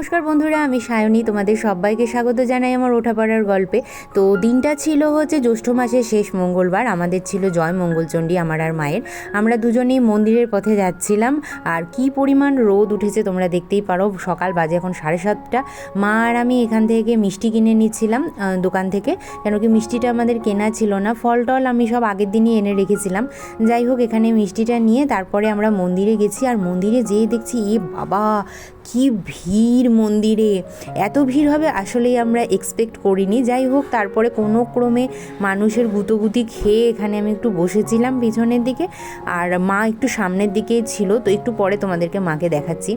নমস্কার বন্ধুরা, আমি সায়নী। তোমাদের সবাইকে স্বাগত জানাই আমার ওঠাপাড়ার গল্পে। তো দিনটা ছিল হচ্ছে জ্যৈষ্ঠ মাসের শেষ মঙ্গলবার। আমাদের ছিল জয় মঙ্গলচণ্ডী, আমার আর মায়ের। আমরা দুজনেই মন্দিরের পথে যাচ্ছিলাম। আর কি পরিমাণ রোদ উঠেছে তোমরা দেখতেই পারো। সকাল বাজে এখন সাড়ে সাতটা। মা আর আমি এখান থেকে মিষ্টি কিনে নিচ্ছিলাম দোকান থেকে। কেন কি মিষ্টিটা আমাদের কেনা ছিল না। ফল টল আমি সব আগের দিনই এনে রেখেছিলাম। যাই হোক, এখানে মিষ্টিটা নিয়ে তারপরে আমরা মন্দিরে গেছি। আর মন্দিরে যেয়ে দেখছি, এ বাবা! কি ভিড় মন্দিরে? এত ভিড় হবে আসলেই আমরা এক্সপেক্ট করিনি। যাই হোক, তারপরে কোনো ক্রমে মানুষের গুতোগুতি খেয়ে এখানে আমি একটু বসেছিলাম পিছনের দিকে। আর মা একটু সামনের দিকেই ছিল, তো একটু পরে তোমাদেরকে মাকে দেখাচ্ছি।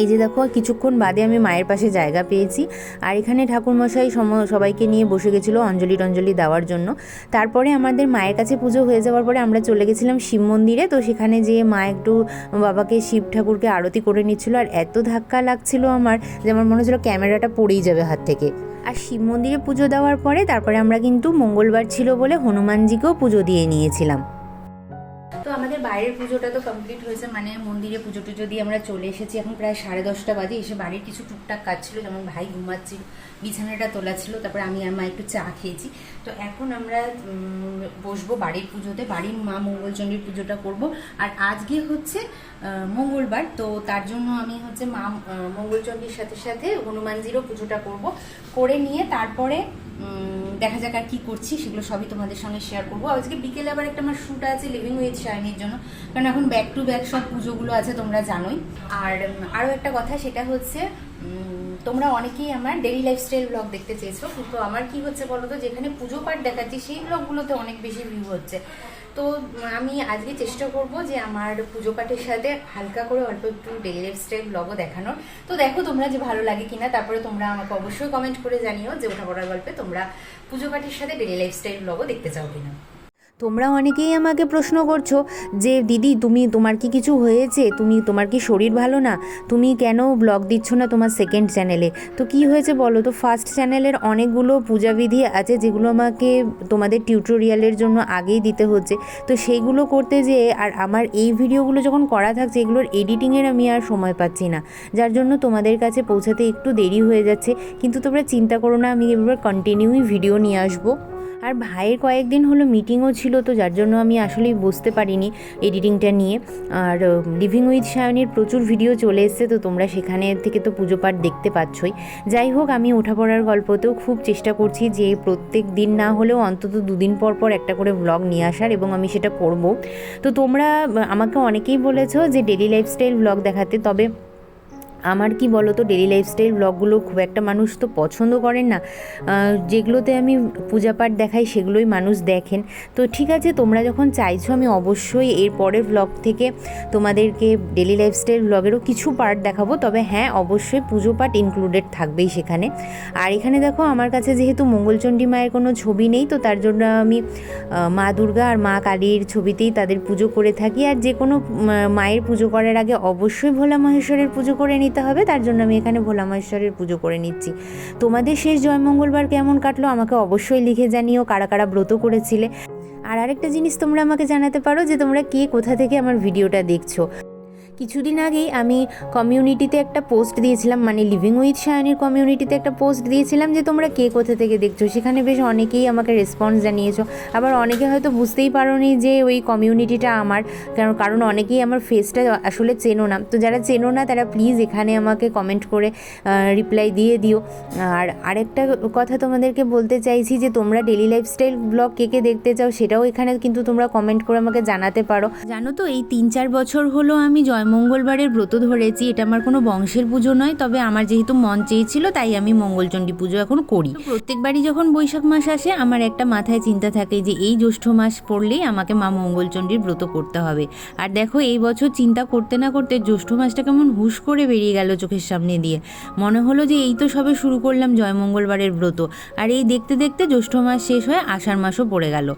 এই যে দেখো, কিছুক্ষণ বাদে আমি মায়ের পাশে জায়গা পেয়েছি। আর এখানে ঠাকুরমশাই সম, সবাইকে নিয়ে বসে গেছিল অঞ্জলি টঞ্জলি দেওয়ার জন্য। তারপরে আমাদের মায়ের কাছে পুজো হয়ে যাওয়ার পরে আমরা চলে গেছিলাম শিব মন্দিরে। তো সেখানে যেয়ে মা একটু বাবাকে, শিব ঠাকুরকে আরতি করে নিচ্ছিল। আর এত ধাক্কা লাগছিল আমার যে আমার মনে হচ্ছিল ক্যামেরাটা পড়েই যাবে হাত থেকে। আর শিব মন্দিরে পুজো দেওয়ার পরে তারপরে আমরা কিন্তু মঙ্গলবার ছিল বলে হনুমানজিকেও পুজো দিয়ে নিয়েছিলাম। বাইরের পুজোটা তো কমপ্লিট হয়েছে মানে মন্দিরে পুজো টুজো দিয়ে আমরা চলে এসেছি। এখন প্রায় সাড়ে দশটা বাজে, এসে বাড়ির কিছু টুকটাক কাজ ছিল, যেমন ভাই ঘুমাচ্ছিল, বিছানাটা তোলা ছিল, তারপরে আমি আর মা একটু চা খেয়েছি। তো এখন আমরা বসবো বাড়ির পুজোতে, বাড়ির মা মঙ্গলচণ্ডীর পুজোটা করব। আর আজকে হচ্ছে মঙ্গলবার, তো তার জন্য আমি হচ্ছে মা মঙ্গলচণ্ডীর সাথে সাথে হনুমানজিরও পুজোটা করব। করে নিয়ে তারপরে দেখা যাক আর কি করছি, সেগুলো সবই তোমাদের সঙ্গে শেয়ার করব। আজকে বিকেলে আবার একটা আমার শ্যুট আছে লিভিং উইথ শাইনির জন্য। কারণ এখন ব্যাক টু ব্যাক সব পুজোগুলো আছে, তোমরা জানোই। আর আরও একটা কথা, সেটা হচ্ছে তোমরা অনেকেই আমার ডেলি লাইফস্টাইল ব্লগ দেখতে চেয়েছো। কিন্তু আমার কি হচ্ছে বলো তো যেখানে পুজো পাঠ দেখাচ্ছি, সেই ব্লগগুলোতে অনেক বেশি ভিউ হচ্ছে। তো আমি আজকে চেষ্টা করব যে আমার পুজো পাঠের সাথে হালকা করে অল্প একটু ডেলি লাইফস্টাইল ব্লগও দেখানোর। তো দেখো তোমরা যে ভালো লাগে কিনা, তারপরে তোমরা আমাকে অবশ্যই কমেন্ট করে জানিও যে ওঠা পড়ার গল্পে তোমরা পুজো পাঠের সাথে ডেলি লাইফস্টাইল ব্লগও দেখতে চাও কিনা। তোমরা অনেকেই আমাকে প্রশ্ন করছ যে, দিদি, তুমি, তোমার কি কিছু হয়েছে? তুমি, তোমার কি শরীর ভালো না? তুমি কেন ব্লগ দিচ্ছ না তোমার সেকেন্ড চ্যানেলে তো কি হয়েছে বলো তো? ফার্স্ট চ্যানেলের অনেকগুলো পূজাবিধি আছে যেগুলো আমাকে তোমাদের টিউটোরিয়ালের জন্য আগেই দিতে হচ্ছে। তো সেইগুলো করতে যেয়ে আর আমার এই ভিডিওগুলো যখন করা থাকছে, এগুলোর এডিটিংয়ের আমি আর সময় পাচ্ছি না। যার জন্য তোমাদের কাছে পৌঁছাতে একটু দেরি হয়ে যাচ্ছে। কিন্তু তোমরা চিন্তা করো না, আমি এবার কন্টিনিউই ভিডিও নিয়ে আসব। আর ভাইয়ের কয়েকদিন হলো মিটিংও ছিল তো, যার জন্য আমি আসলেই বুঝতে পারিনি এডিটিংটা নিয়ে। আর লিভিং উইথ সায়নের প্রচুর ভিডিও চলে এসছে তো তোমরা সেখানে থেকে তো পুজো পাঠ দেখতে পাচ্ছই। যাই হোক, আমি ওঠা পড়ার গল্পতেও খুব চেষ্টা করছি যে প্রত্যেক দিন না হলেও অন্তত দুদিন পর পর একটা করে ব্লগ নিয়ে আসার এবং আমি সেটা করব। তো তোমরা আমাকে অনেকেই বলেছ যে ডেলি লাইফস্টাইল ব্লগ দেখাতে, তবে আমার কি বলো তো ডেলি লাইফস্টাইল ব্লগগুলো খুব একটা মানুষ তো পছন্দ করেন না। যেগুলোতে আমি পূজা পাঠ দেখাই সেগুলোই মানুষ দেখেন। তো ঠিক আছে, তোমরা যখন চাইছো আমি অবশ্যই এর পরের ব্লগ থেকে তোমাদেরকে ডেলি লাইফস্টাইল ব্লগেরও কিছু পার্ট দেখাবো। তবে হ্যাঁ অবশ্যই পুজো পাঠ ইনক্লুডেড থাকবেই সেখানে। আর এখানে দেখো, আমার কাছে যেহেতু মঙ্গলচণ্ডী মায়ের কোনো ছবি নেই, তো তার জন্য আমি মা দুর্গা আর মা কালীর ছবিতেই তাদের পুজো করে থাকি। আর যে কোনো মায়ের পুজো করার আগে অবশ্যই ভোলা মহেশ্বরের পুজো করে নিতে হবে, তার জন্য আমি এখানে ভোলা মহেশ্বরের পুজো করে নিচ্ছি। তোমাদের শেষ জয়মঙ্গলবার কেমন কাটলো আমাকে অবশ্যই লিখে জানিও, কারা কারা ব্রত করেছিলে। আর আরেকটা জিনিস তোমরা আমাকে জানাতে পারো যে তোমরা কে কোথা থেকে আমার ভিডিওটা দেখছ। কিছুদিন আগেই আমি কমিউনিটিতে একটা পোস্ট দিয়েছিলাম মানে লিভিং উইথ শায়নের কমিউনিটিতে একটা পোস্ট দিয়েছিলাম যে, তোমরা কে কোথা থেকে দেখছ? সেখানে বেশ অনেকেই আমাকে রেসপন্স জানিয়েছো। আবার অনেকে হয়তো বুঝতেই পারোনি যে, ওই কমিউনিটিটা আমার। কারণ কারণ অনেকেই আমার ফেসটা আসলে চেনো না। তো যারা চেনো না, তারা প্লিজ এখানে আমাকে কমেন্ট করে রিপ্লাই দিয়ে দিও। আর আরেকটা কথা তোমাদেরকে বলতে চাইছি যে, তোমরা ডেলি লাইফস্টাইল ব্লগ কে কে দেখতে চাও, সেটাও এখানে কিন্তু তোমরা কমেন্ট করে আমাকে জানাতে পারো। জানো তো, এই তিন চার বছর হলো আমি জয় মঙ্গলবারের ব্রত ধরেছি, এটা আমার কোনো বংশের পুজো নয়, তবে আমার যেহেতু মন চেয়েছিল তাই আমি মঙ্গলচণ্ডী পুজো এখন করি। প্রত্যেকবারই যখন বৈশাখ মাস আসে, আমার একটা মাথায় চিন্তা থাকে যে এই জ্যৈষ্ঠ মাস পড়লেই আমাকে মা মঙ্গলচণ্ডীর ব্রত করতে হবে। আর দেখো, এই বছর চিন্তা করতে না করতে জ্যৈষ্ঠ মাসটা কেমন হুশ করে বেরিয়ে গেল চোখের সামনে দিয়ে। মনে হলো যে এই তো সবে শুরু করলাম জয় মঙ্গলবারের ব্রত। আর এই দেখতে দেখতে জ্যৈষ্ঠ মাস শেষ হয়ে আষাঢ় মাসও পড়ে গেল।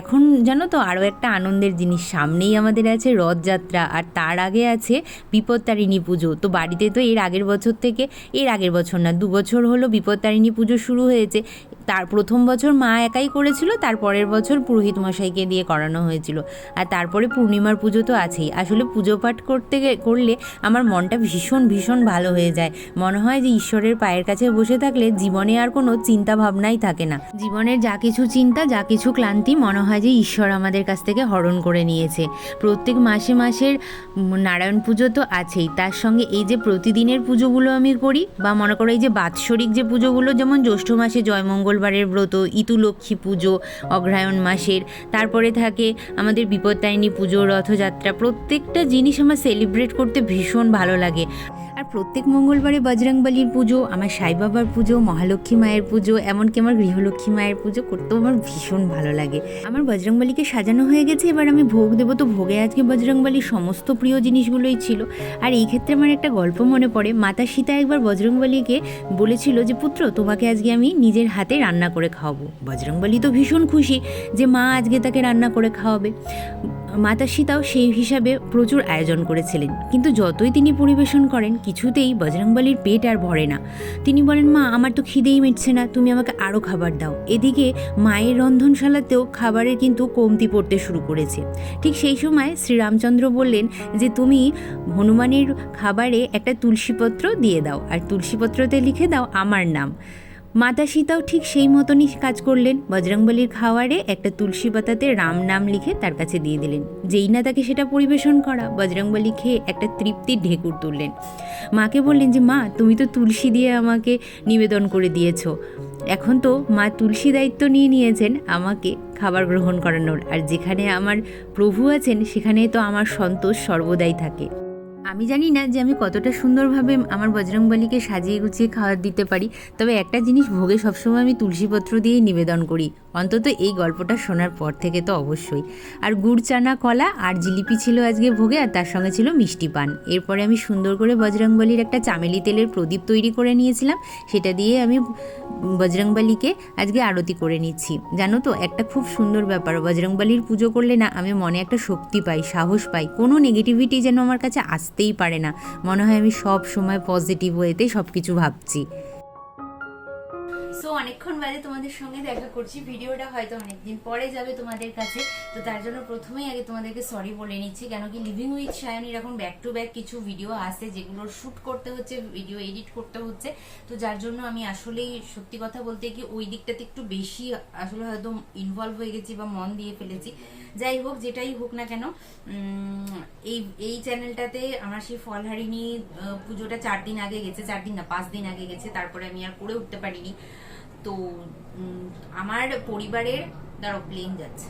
এখন জানো তো আরও একটা আনন্দের জিনিস সামনেই আমাদের আছে রথযাত্রা, আর তার আগে আছে বিপত্তারিণী পুজো। তো বাড়িতে তো এর আগের বছর থেকে, এর আগের বছর না, দু বছর হলো বিপত্তারিণী পুজো শুরু হয়েছে। তার প্রথম বছর মা একাই করেছিল, তার পরের বছর পুরোহিত মশাইকে দিয়ে করানো হয়েছিল। আর তারপরে পূর্ণিমার পুজো তো আছেই। আসলে পুজো পাঠ করতে করলে আমার মনটা ভীষণ ভীষণ ভালো হয়ে যায়। মনে হয় যে ঈশ্বরের পায়ের কাছে বসে থাকলে জীবনে আর কোনো চিন্তা ভাবনাই থাকে না। জীবনের যা কিছু চিন্তা, যা কিছু ক্লান্তি মনে হয় যে ঈশ্বর আমাদের কাছ থেকে হরণ করে নিয়েছে। প্রত্যেক মাসে মাসের নারায়ণ পুজো তো আছেই। তার সঙ্গে এই যে প্রতিদিনের পুজোগুলো আমি করি, বা মনে করো এই যে বাৎসরিক যে পুজোগুলো, যেমন জ্যৈষ্ঠ মাসে জয় মঙ্গলবারের ব্রত ইতু লক্ষ্মী পুজো, অগ্রহায়ণ মাসের। তারপরে থাকে আমাদের বিপত্তারিণী পুজো রথযাত্রা। প্রত্যেকটা জিনিস আমার সেলিব্রেট করতে ভীষণ ভালো লাগে। আর প্রত্যেক মঙ্গলবারে বজরংবলির পুজো, আমার সাই বাবার পুজো, মহালক্ষ্মী মায়ের পুজো, এমনকি আমার গৃহলক্ষ্মী মায়ের পুজো করতেও আমার ভীষণ ভালো লাগে। আমার বজরংবলিকে সাজানো হয়ে গেছে, এবার আমি ভোগ দেবো। তো ভোগে আজকে বজরংবলির সমস্ত প্রিয় জিনিসগুলোই ছিল। আর এই ক্ষেত্রে আমার একটা গল্প মনে পড়ে। মাতা সীতা একবার বজরংবলিকে বলেছিল যে, পুত্র, তোমাকে আজকে আমি নিজের হাতে রান্না করে খাওয়াবো। বজরংবলি তো ভীষণ খুশি যে মা আজকে তাকে রান্না করে খাওয়াবে। মাতা সীতাও সেই হিসাবে প্রচুর আয়োজন করেছিলেন। কিন্তু যতই তিনি পরিবেশন করেন, কিছুতেই বজরংবলির পেট আর ভরে না। তিনি বলেন, মা, আমার তো খিদেই মিটছে না, তুমি আমাকে আরও খাবার দাও। এদিকে মায়ের রন্ধনশালাতেও খাবারের কিন্তু কমতি পড়তে শুরু করেছে। ঠিক সেই সময় শ্রীরামচন্দ্র বললেন যে, তুমি হনুমানের খাবারে একটা তুলসীপত্র দিয়ে দাও, আর তুলসীপত্রতে লিখে দাও আমার নাম। মাতা সীতাও ঠিক সেই মতনই কাজ করলেন। বজরংবলির খাওয়ারে একটা তুলসী পাতাতে রাম নাম লিখে তার কাছে দিয়ে দিলেন। যেই না তাকে সেটা পরিবেশন করা, বজরংবলি খেয়ে একটা তৃপ্তির ঢেকুর তুললেন। মাকে বললেন যে, মা, তুমি তো তুলসী দিয়ে আমাকে নিবেদন করে দিয়েছ। এখন তো মা তুলসী দায়িত্ব নিয়ে নিয়েছেন আমাকে খাবার গ্রহণ করানোর। আর যেখানে আমার প্রভু আছেন সেখানে তো আমার সন্তোষ সর্বদাই থাকে। আমি জানি না যে আমি কতটা সুন্দরভাবে আমার বজরংবলীকে সাজিয়ে গুছিয়ে খাওয়ার দিতে পারি, তবে একটা জিনিস ভোগে সবসময় আমি তুলসীপত্র দিয়েই নিবেদন করি। অন্তত এই গল্পটা শোনার পর থেকে তো অবশ্যই। আর গুড় চানা কলা আর জিলিপি ছিল আজকে ভোগে আর তার সঙ্গে ছিল মিষ্টি পান। এরপরে আমি সুন্দর করে বজরংবলীর একটা চামেলি তেলের প্রদীপ তৈরি করে নিয়েছিলাম। সেটা দিয়ে আমি বজরংবলীকে আজকে আরতি করে নিচ্ছি। জানো তো, একটা খুব সুন্দর ব্যাপার, বজরংবলীর পুজো করলে না আমি মনে একটা শক্তি পাই, সাহস পাই। কোনো নেগেটিভিটি যেন আমার কাছে আসতেই পারে না। মনে হয় আমি সব সময় পজিটিভ ওয়েতে সব কিছু ভাবছি। সো অনেকক্ষণ বাদে তোমাদের সঙ্গে দেখা করছি। ভিডিওটা হয়তো অনেকদিন পরে যাবে তোমাদের কাছে। তো তার জন্য প্রথমেই আগে তোমাদেরকে সরি বলে নিচ্ছি কেন কি লিভিং উইথ সায়নির এখন ব্যাক টু ব্যাক কিছু ভিডিও আসে যেগুলোর শ্যুট করতে হচ্ছে ভিডিও এডিট করতে হচ্ছে। তো যার জন্য আমি আসলেই সত্যি কথা বলতে কি ওই দিকটাতে একটু বেশি আসলে হয়তো ইনভলভ হয়ে গেছি বা মন দিয়ে ফেলেছি। যাই হোক, যেটাই হোক না কেন এই এই চ্যানেলটাতে আমার সেই ফলহারিণী পুজোটা চার দিন আগে গেছে, চার দিন না, পাঁচ দিন আগে গেছে, তারপরে আমি আর করে উঠতে পারিনি। তো আমার পরিবারের দাঁড়ো প্লেন যাচ্ছে।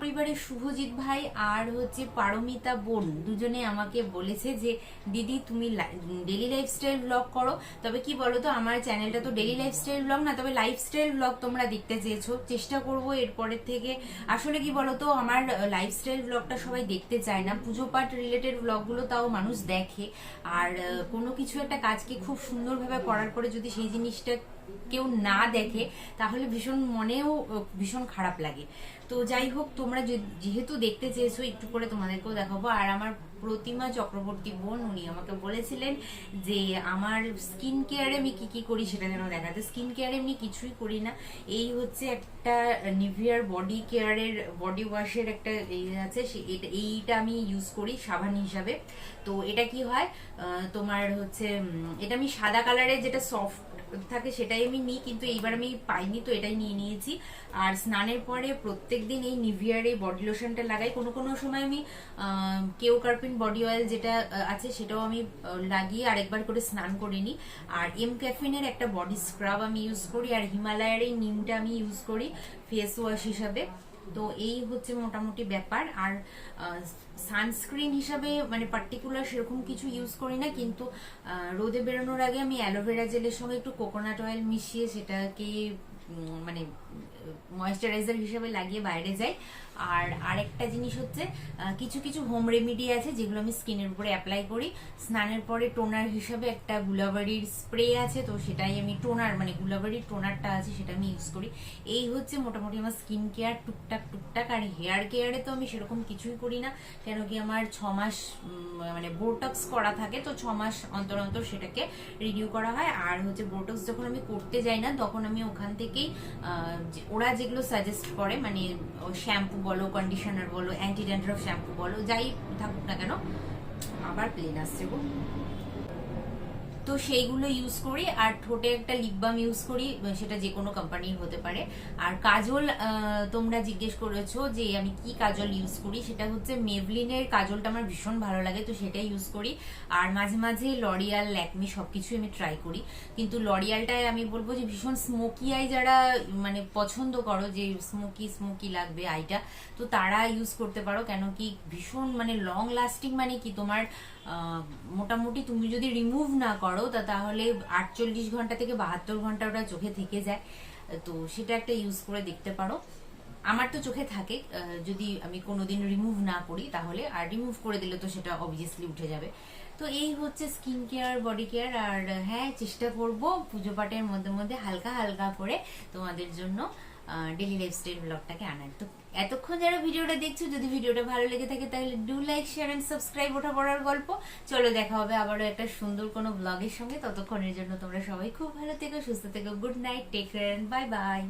পরিবারের শুভজিৎ ভাই আর হচ্ছে পারমিতা বোন দুজনে আমাকে বলেছে যে, দিদি, তুমি ডেলি লাইফস্টাইল ব্লগ করো। তবে কি বলো তো আমার চ্যানেলটা তো ডেলি লাইফস্টাইল ব্লগ না, তবে লাইফস্টাইল ব্লগ তোমরা দেখতে চেয়েছো। চেষ্টা করব এরপরের থেকে। আসলে কি বলো তো আমার লাইফস্টাইল ব্লগটা সবাই দেখতে চায় না। পুজো পাঠ রিলেটেড ব্লগগুলো তাও মানুষ দেখে। আর, কোনো কিছু একটা কাজকে খুব সুন্দরভাবে করার পরে যদি সেই জিনিসটা কেউ না দেখে, তাহলে ভীষণ মনেও ভীষণ খারাপ লাগে। তো যাই হোক, তোমরা যেহেতু দেখতে চেয়েছো, একটু করে তোমাদেরকেও দেখাবো। আর আমার প্রতিমা চক্রবর্তী বোন, উনি আমাকে বলেছিলেন যে, আমার স্কিন কেয়ারে আমি কি কি করি সেটা যেন দেখাতে। স্কিন কেয়ারে আমি কিছুই করি না। এই হচ্ছে একটা নিভিয়ার বডি কেয়ারের বডি ওয়াশের একটা আছে এইটা আমি ইউজ করি সাবান হিসাবে। তো এটা কি হয়? তোমার হচ্ছে এটা আমি সাদা কালারের যেটা সফট থাকে সেটাই আমি নিই, কিন্তু এইবার আমি পাইনি তো এটাই নিয়ে নিয়েছি। আর স্নানের পরে প্রত্যেক দিন এই নিভিয়ার এই বডি লোশনটা লাগাই। কোনো কোনো সময় আমি কেউ কার্পিন বডি অয়েল যেটা আছে সেটাও আমি লাগিয়ে আরেকবার করে স্নান করে নিই। আর এম ক্যাফিনের একটা বডি স্ক্রাব আমি ইউজ করি। আর হিমালয়ের এই নিমটা আমি ইউজ করি ফেস ওয়াশ হিসাবে। তো এই হচ্ছে মোটামুটি ব্যাপার। আর সানস্ক্রিন হিসাবে মানে পার্টিকুলার সেরকম কিছু ইউজ করি না, কিন্তু রোদে বেরোনোর আগে আমি অ্যালোভেরা জেলের সঙ্গে একটু কোকোনাট অয়েল মিশিয়ে সেটাকে মানে ময়েশ্চারাইজার হিসেবে লাগিয়ে বাইরে যাই। আর আরেকটা জিনিস হচ্ছে কিছু কিছু হোম রেমিডি আছে যেগুলো আমি স্কিনের উপরে অ্যাপ্লাই করি। স্নানের পরে টোনার হিসাবে একটা গুলাবাড়ির স্প্রে আছে, তো সেটাই আমি টোনার মানে গুলাবাড়ির টোনারটা আছে সেটা আমি ইউজ করি। এই হচ্ছে মোটামুটি আমার স্কিন কেয়ার টুকটাক টুকটাক। আর হেয়ার কেয়ারে তো আমি সেরকম কিছুই করি না, কেন কি আমার ছ মাস মানে বোটক্স করা থাকে, তো ছ মাস অন্তর অন্তর সেটাকে রিনিউ করা হয়। আর হচ্ছে বোটক্স যখন আমি করতে যাই না, তখন আমি ওখান থেকে আহ, ওরা যেগুলো সাজেস্ট করে মানে শ্যাম্পু বলো কন্ডিশনার বলো অ্যান্টি ড্যান্ড্রফ শ্যাম্পু বলো যাই থাকুক না কেন আবার প্লেন আসছে গো। তো সেইগুলো ইউজ করি, আর ঠোঁটে একটা লিপ বাম ইউজ করি, সেটা যে কোনো কোম্পানির হতে পারে। আর কাজল তোমরা জিজ্ঞেস করেছ যে আমি কি কাজল ইউজ করি, সেটা হচ্ছে মেভলিনের কাজলটা আমার ভীষণ ভালো লাগে, তো সেটাই ইউজ করি। আর মাঝে মাঝে লরিয়াল ল্যাকমি সব কিছুই আমি ট্রাই করি। কিন্তু লরিয়ালটায় আমি বলব যে ভীষণ স্মোকি আই যারা মানে পছন্দ করো যে স্মোকি স্মোকি লাগবে আইটা তো তারা ইউজ করতে পারো। কেন কি ভীষণ মানে লং লাস্টিং মানে কি তোমার মোটামুটি তুমি যদি রিমুভ না করো তা তাহলে আটচল্লিশ ঘণ্টা থেকে বাহাত্তর ঘণ্টা ওটা চোখে থেকে যায়। তো সেটা একটা ইউজ করে দেখতে পারো। আমার তো চোখে থাকে যদি আমি কোনোদিন রিমুভ না করি তাহলে, আর রিমুভ করে দিলে তো সেটা অবভিয়াসলি উঠে যাবে। তো এই হচ্ছে স্কিন কেয়ার বডি কেয়ার আর হ্যাঁ চেষ্টা করব পুজো পাঠের মধ্যে মধ্যে হালকা হালকা করে তোমাদের জন্য ডেলি লাইফস্টাইল ব্লগটাকে আনার। তো এতক্ষণ যারা ভিডিওটা দেখছ, যদি ভিডিওটা ভালো লেগে থাকে, তাহলে do like share and subscribe ওঠা পড়ার গল্প। চলো দেখা হবে আবারও একটা সুন্দর কোনো ব্লগের সঙ্গে। ততক্ষণের জন্য তোমরা সবাই খুব ভালো থেকো, সুস্থ থেকো good night take care bye bye